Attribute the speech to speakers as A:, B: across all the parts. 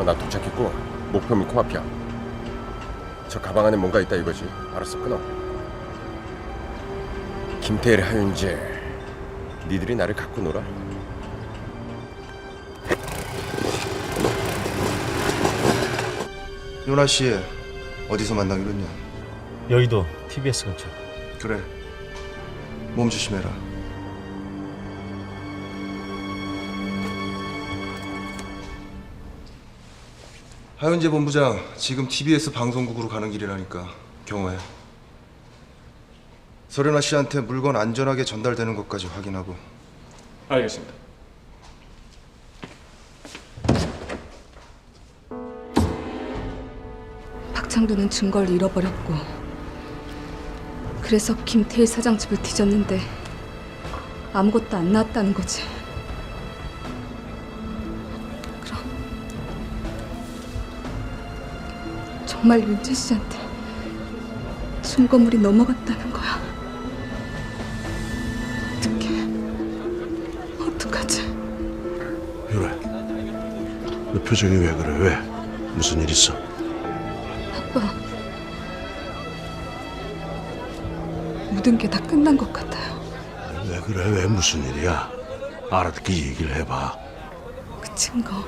A: 어, 나 도착했고 목표물 코앞이야. 저 가방 안에 뭔가 있다 이거지. 알았어, 끊어. 김태일, 하윤재, 니들이 나를 갖고 놀아.
B: 요나 씨 어디서 만나기로 했냐?
C: 여의도 TBS 근처.
B: 그래. 몸 조심해라. 하윤재 본부장 지금 TBS 방송국으로 가는 길이라니까 경호해. 서련아 씨한테 물건 안전하게 전달되는 것까지 확인하고
D: 알겠습니다.
E: 박창도는 증거를 잃어버렸고 그래서 김태일 사장 집을 뒤졌는데 아무것도 안 나왔다는 거지. 정말 윤재 씨한테 증거물이 넘어갔다는 거야. 어떡해? 어떡하지?
F: 유래, 너 표정이 왜 그래? 왜? 무슨 일 있어?
E: 아빠. 모든 게 다 끝난 것 같아요.
F: 왜 그래? 왜 무슨 일이야? 알아듣게 얘기를 해봐.
E: 그 증거.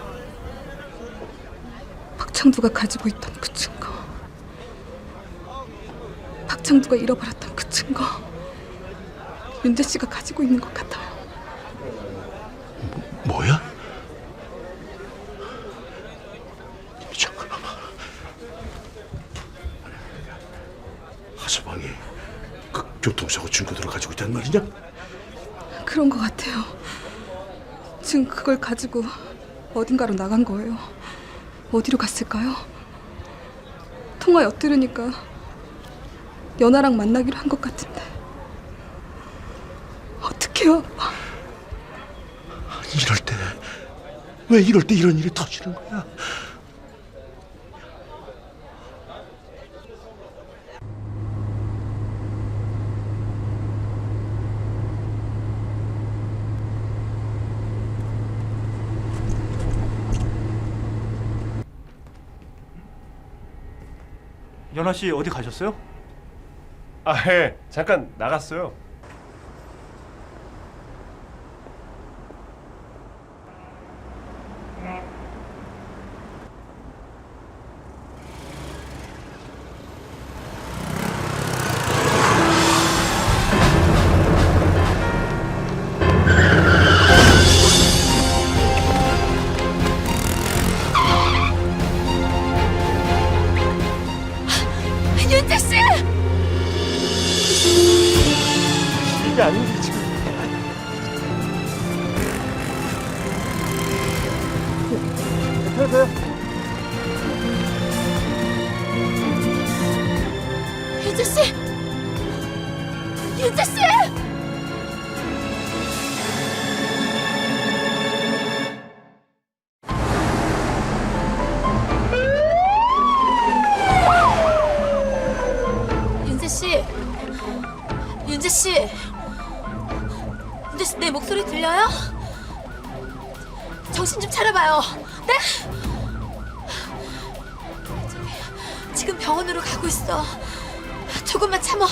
E: 박창두가 가지고 있던 그 증거. 박창두가 잃어버렸던 그 증거. 윤재 씨가 가지고 있는 것 같아요.
F: 뭐야? 잠깐만. 하서방이 그 교통사고 증거들을 가지고 있단 말이냐?
E: 그런 것 같아요. 지금 그걸 가지고 어딘가로 나간 거예요. 어디로 갔을까요? 통화 엿들으니까 연아랑 만나기로 한 것 같은데. 어떡해요, 아빠.
F: 이럴 때, 왜 이럴 때 이런 일이 터지는 거야?
C: 연아 씨 어디 가셨어요?
D: 아, 예. 잠깐 나갔어요.
E: 윤재 씨!
D: 이게 아닌데 지금.
E: 윤재 윤재
G: 씨내 목소리 들려요? 정신 좀 차려봐요. 네? 지금 병원으로 가고 있어. 조금만 참어.